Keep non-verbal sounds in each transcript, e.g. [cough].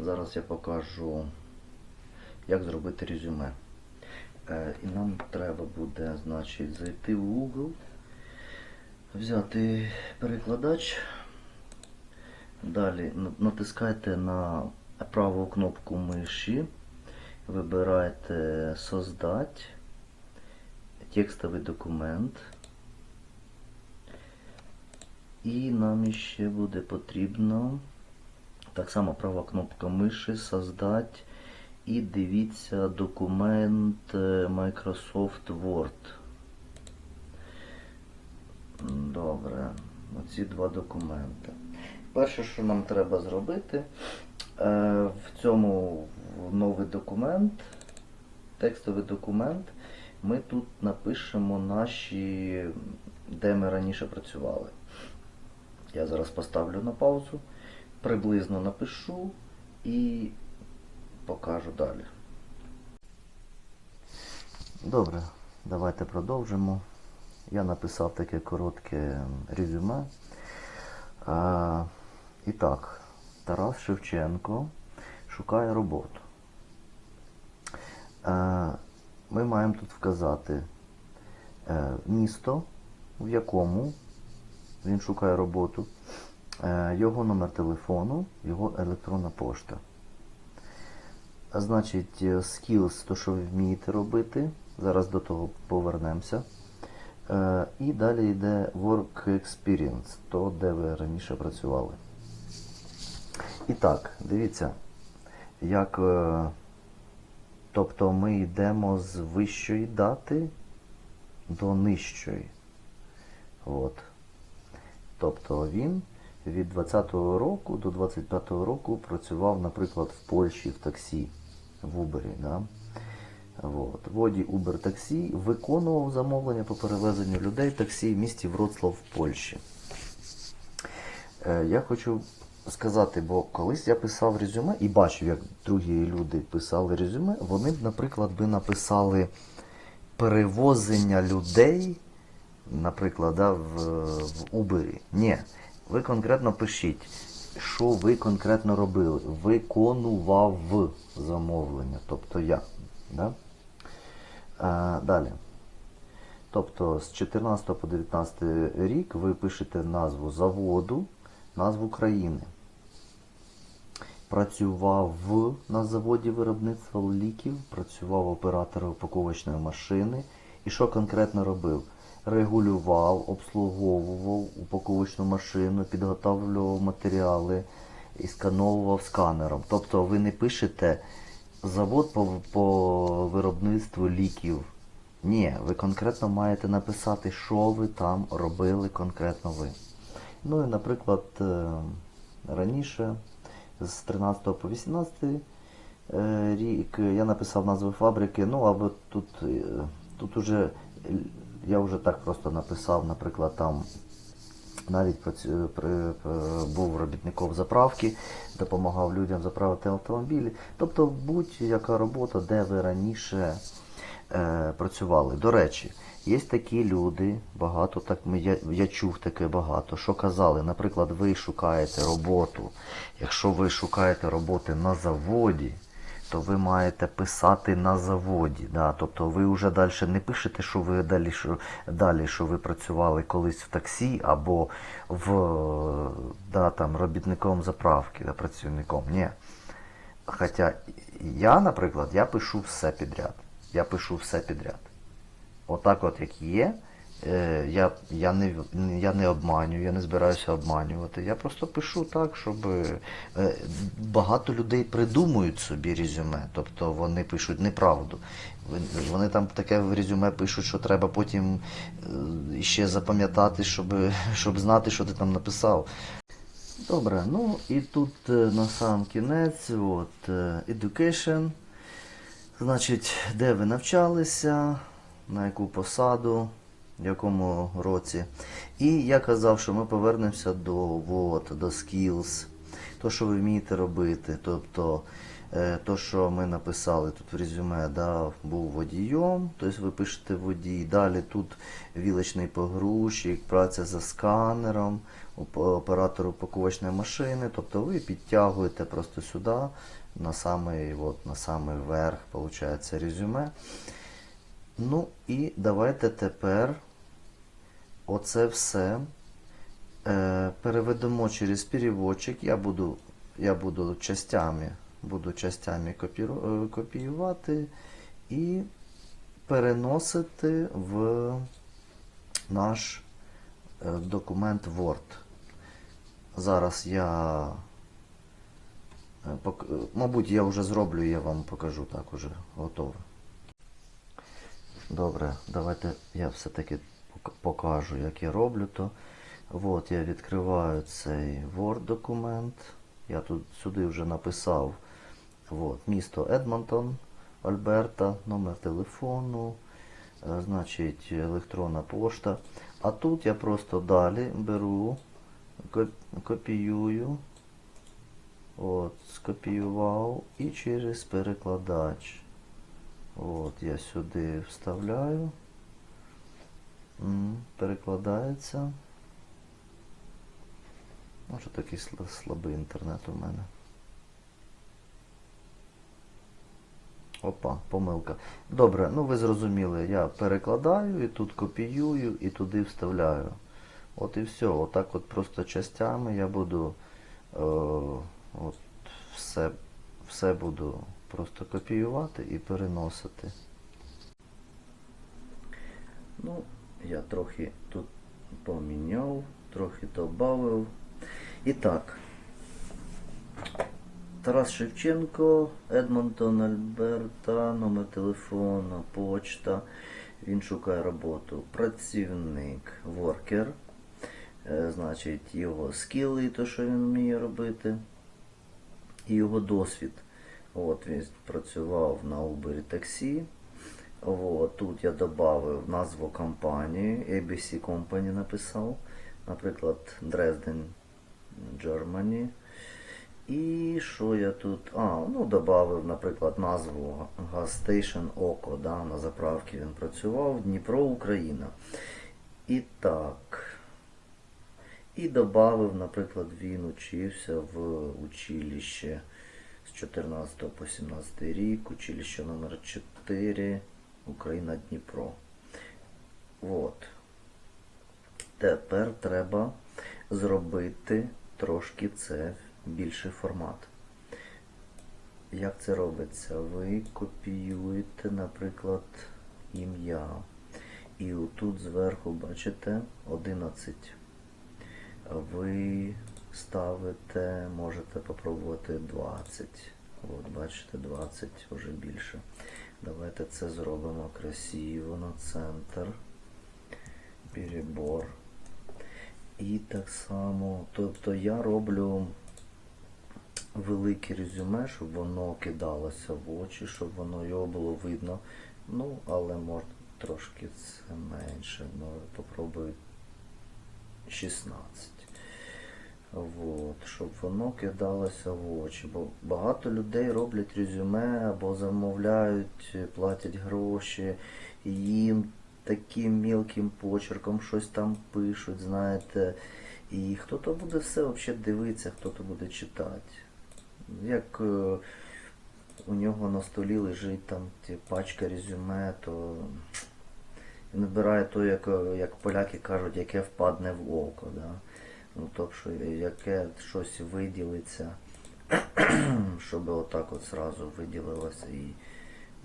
Зараз я покажу, як зробити резюме. Е, І нам треба буде, значить, зайти в Google, взяти перекладач. Далі натискайте на праву кнопку миші, вибирайте Создать, текстовий документ. І нам ще буде потрібно так само права кнопка миші Создать і дивіться документ е, Microsoft Word. Добре, оці два документи. Перше, що нам треба зробити, е, в цьому новий документ, текстовий документ, ми тут напишемо наші, де ми раніше працювали. Я зараз поставлю на паузу, приблизно напишу і покажу далі. Добре, давайте продовжимо. Я написав таке коротке резюме. А, і так, Тарас Шевченко шукає роботу. А, ми маємо тут вказати е, місто, в якому він шукає роботу, його номер телефону, його електронна пошта. Значить, е, skills, то що ви вмієте робити. Зараз до того повернемося. Е, І далі йде work experience, то де ви раніше працювали. І так, дивіться, як. е, Тобто ми йдемо з вищої дати до нижчої. От. Тобто він від 20-го року до 25-го року працював, наприклад, в Польщі в таксі, в Убері. Да? От. Воді Uber таксі виконував замовлення по перевезенню людей таксі в місті Вроцлав в Польщі. Е, я хочу сказати, бо колись я писав резюме і бачив, як другі люди писали резюме, вони б, наприклад, би написали перевозення людей, наприклад, да, в, в Uber. Ні, ви конкретно пишіть, що ви конкретно робили. Виконував замовлення, тобто я. Да? А, далі. Тобто з 14 по 19 рік ви пишете назву заводу, назву країни. Працював на заводі виробництва ліків, працював оператором упаковочної машини. І що конкретно робив? Регулював, обслуговував упаковочну машину, підготовлював матеріали і скановував сканером. Тобто ви не пишете завод по, по виробництву ліків. Ні, ви конкретно маєте написати, що ви там робили конкретно ви. Ну і, наприклад, е, раніше, з 13 по 18 е, рік, я написав назви фабрики, ну або тут, е, тут уже я вже так просто написав, наприклад, там навіть працю- при, при- був робітником заправки, допомагав людям заправити автомобілі. Тобто будь-яка робота, де ви раніше е, працювали. До речі, є такі люди, багато так я, я чув таке багато, що казали, наприклад, ви шукаєте роботу. Якщо ви шукаєте роботи на заводі, то ви маєте писати на заводі. Да? Тобто ви вже далі не пишете, що ви далі, що, далі, що ви працювали колись в таксі або в да, там, робітником заправки, да, працівником. Ні. Хоча я, наприклад, я пишу все підряд. Я пишу все підряд. Отак от як є. Е, я, я, не, я не обманюю, я не збираюся обманювати. Я просто пишу так, щоб е, багато людей придумують собі резюме, тобто вони пишуть неправду. Вони- там таке в резюме пишуть, що треба потім е, ще запам'ятати, щоб, щоб знати, що ти там написав. Добре, ну і тут на сам кінець, от, education. Значить, де ви навчалися, на яку посаду, якому році. І я казав, що ми повернемося до, от, до skills. то, що ви вмієте робити. Тобто, е, то, що ми написали тут в резюме, да, був водієм, тобто ви пишете водій. Далі тут вілочний погрузчик, праця за сканером, оп- оператор упаковочної машини. Тобто ви підтягуєте просто сюди, на самий, от, на самий верх, виходить, резюме. Ну і давайте тепер оце все е, переведемо через переводчик. Я буду, я буду частями, буду частями копіру- е, копіювати і переносити в наш е, документ Word. Зараз я, мабуть, я вже зроблю, я вам покажу так уже готове. Добре, давайте я все-таки покажу, як я роблю то. От я відкриваю цей Word документ. Я тут сюди вже написав от, місто Едмонтон, Альберта, номер телефону, е, значить електронна пошта. А тут я просто далі беру, коп- копіюю, от, скопіював і через перекладач. От, я сюди вставляю. Перекладається. Може такий слабий інтернет у мене. Опа, помилка. Добре, ну ви зрозуміли, я перекладаю і тут копіюю і туди вставляю. От і все. Отак от просто частями я буду е, от все, все буду просто копіювати і переносити. Ну, я трохи тут поміняв, трохи додав. І так. Тарас Шевченко, Едмонтон, Альберта, номер телефону, почта. Він шукає роботу. Працівник, воркер. Е, Значить, його скіли, то, що він вміє робити, і його досвід. От він працював на Uber таксі. От, тут я додав назву компанії, ABC Company написав. Наприклад, Dresden, Germany. І що я тут? А, ну додав, наприклад, назву Station Око, да, на заправці він працював, Дніпро, Україна. І так. І додав, наприклад, він учився в училище з 14 по 17 рік, училище номер 4, Україна Дніпро. От. Тепер треба зробити трошки це більший формат. Як це робиться? Ви копіюєте, наприклад, ім'я. І отут зверху, бачите, 11. Ви ставите, можете попробувати 20. От, бачите, 20 вже більше. Давайте це зробимо красиво на центр. Перебор. І так само, тобто я роблю велике резюме, щоб воно кидалося в очі, щоб воно його було видно. Ну, але можна трошки це менше. Ну, попробую 16. Вот, щоб воно кидалося в очі. Бо багато людей роблять резюме або замовляють, платять гроші, і їм таким мілким почерком щось там пишуть, знаєте. І хто-то буде все взагалі дивитися, хто-то буде читати. Як е, у нього на столі лежить там ті пачка резюме, то він вибирає то, як, е, як поляки кажуть, яке впадне в око. Да? Ну, тобто, яке щось виділиться, [clears throat] щоб отак от зразу виділилося. І,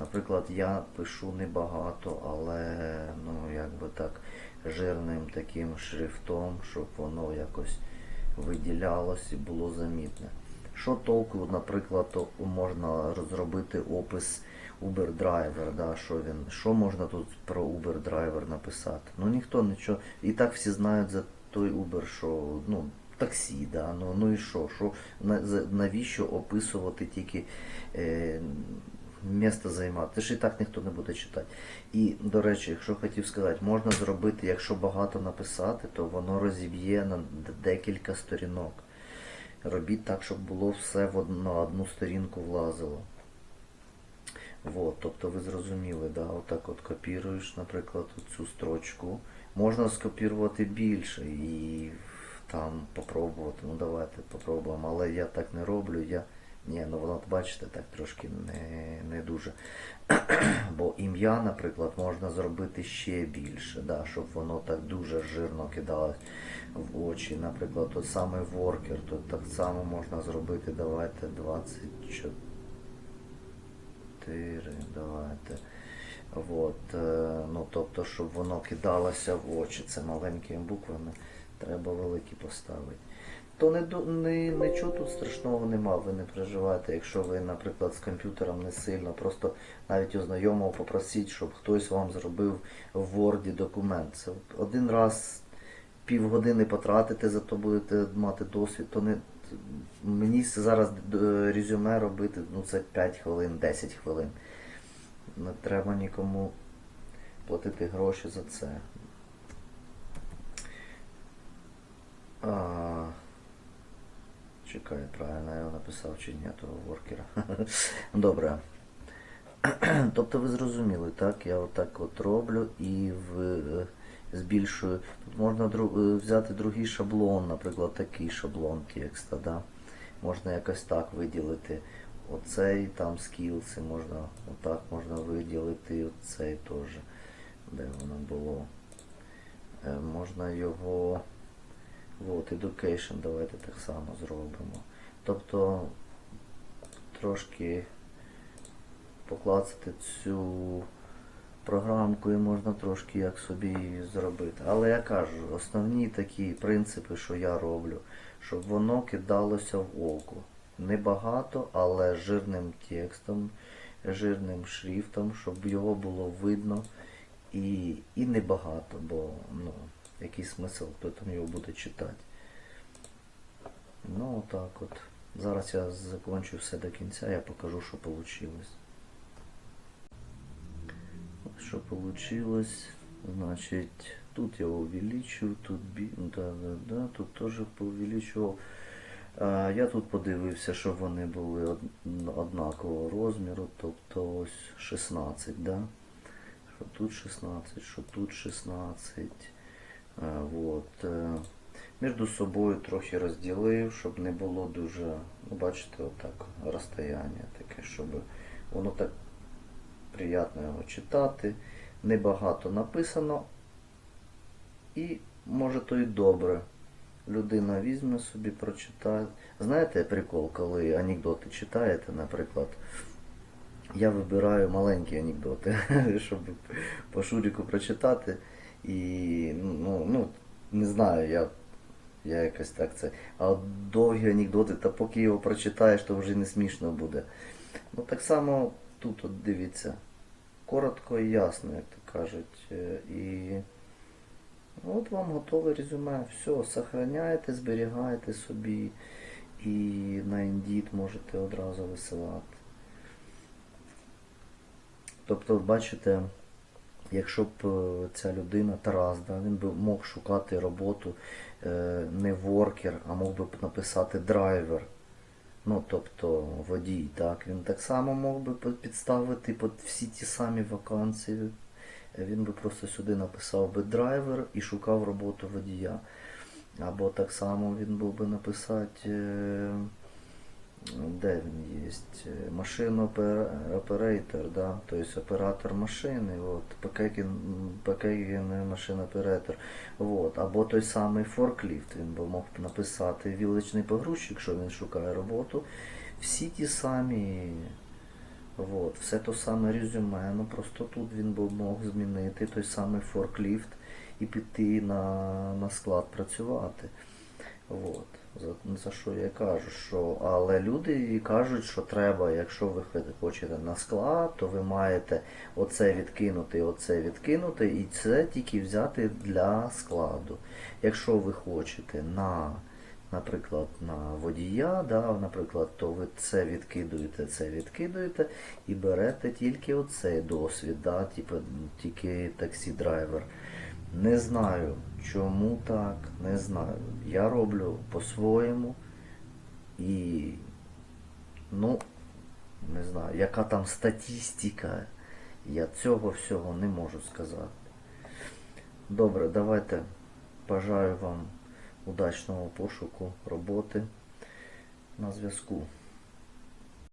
наприклад, я пишу небагато, але ну, якби так жирним таким шрифтом, щоб воно якось виділялось і було замітне. Що толку, наприклад, можна розробити опис Uber Driver, да, що він, що можна тут про Uber Driver написати? Ну ніхто нічого. І так всі знають за той Uber, що ну, таксі, да, ну, ну і що, що на, навіщо описувати тільки е, місто займати? Це ж і так ніхто не буде читати. І, до речі, якщо хотів сказати, можна зробити, якщо багато написати, то воно розіб'є на декілька сторінок. робіть так, щоб було все на одну сторінку влазило. Вот, тобто ви зрозуміли, да, отак от копіруєш, наприклад, цю строчку. Можна скопірувати більше і там попробувати. Ну давайте попробуємо. Але я так не роблю. Я... Ні, ну воно, бачите, так трошки не, не дуже. [clears throat] Бо ім'я, наприклад, можна зробити ще більше, да, щоб воно так дуже жирно кидалось в очі. Наприклад, той самий воркер, то так само можна зробити, давайте 24. 4, давайте. От, е, ну, тобто, щоб воно кидалося в очі. Це маленькими буквами. Треба великі поставити. То не, не, нічого тут страшного нема, ви не переживайте. Якщо ви, наприклад, з комп'ютером не сильно, просто навіть у знайомого попросіть, щоб хтось вам зробив в Word документ. Це один раз півгодини потратите, зато будете мати досвід, то не мені зараз е, резюме робити, ну це 5 хвилин, 10 хвилин. Не треба нікому платити гроші за це. А, чекай, правильно я написав чи ні, того воркера. [laughs] Добре. [clears throat] Тобто ви зрозуміли, так? Я отак от роблю і в, збільшую. Тут можна е, взяти другий шаблон, наприклад, такий шаблон текста, да? Можна якось так виділити. Оцей там скілси можна, отак можна виділити, оцей теж. Де воно було? Е, можна його. Вот, education, давайте так само зробимо. Тобто трошки поклацати цю програмку і можна трошки як собі зробити. Але я кажу, основні такі принципи, що я роблю, щоб воно кидалося в око. Небагато, але жирним текстом, жирним шрифтом, щоб його було видно і, і небагато, бо ну, який смисл, хто там його буде читати. Ну отак от. Зараз я закончу все до кінця, я покажу, що вийшло. Що вийшло? Значить, тут я увеличив, тут бі... да, да, да, тут теж поувеличував. Я тут подивився, щоб вони були однакового розміру, тобто ось 16, да? Що тут 16, що тут 16. А, вот. е, Між собою трохи розділив, щоб не було дуже, ну бачите, отак розстояння таке, щоб воно так приємно його читати. Небагато написано. І може то і добре. Людина візьме собі, прочитає. Знаєте прикол, коли анекдоти читаєте, наприклад, я вибираю маленькі анекдоти, [laughs] щоб по Шуріку прочитати. І ну, ну не знаю, я, я якось так це. А от довгі анекдоти, та поки його прочитаєш, то вже не смішно буде. Ну так само тут от дивіться. Коротко і ясно, як то кажуть. Е, І от вам готове резюме. Все, сохраняєте, зберігаєте собі і на Indeed можете одразу висилати. Тобто, бачите, якщо б е, ця людина, Тарас, да, він би мог шукати роботу е, не воркер, а мог би написати драйвер. Ну, тобто водій, так, він так само мог би під- підставити під всі ті самі вакансії. Він би просто сюди написав би драйвер і шукав роботу водія. Або так само він був би написати, е, де він є, машин-оператор, да? тобто оператор машини, от, пекеген машин-оператор. От. Або той самий форкліфт, він би мог написати віличний погрузчик, якщо він шукає роботу. Всі ті самі, от, все то саме резюме, ну просто тут він би мог змінити той самий форкліфт і піти на, на склад працювати. От. За, за що я кажу, що але люди кажуть, що треба, якщо ви хочете на склад, то ви маєте оце відкинути, оце відкинути, і це тільки взяти для складу. Якщо ви хочете на, наприклад, на водія, да, наприклад, то ви це відкидуєте, це відкидуєте і берете тільки оцей досвід, да, типу, тільки таксі-драйвер. Не знаю, чому так, не знаю. Я роблю по-своєму. І, ну, не знаю, яка там статистика, я цього всього не можу сказати. Добре, давайте бажаю вам удачного пошуку роботи на зв'язку.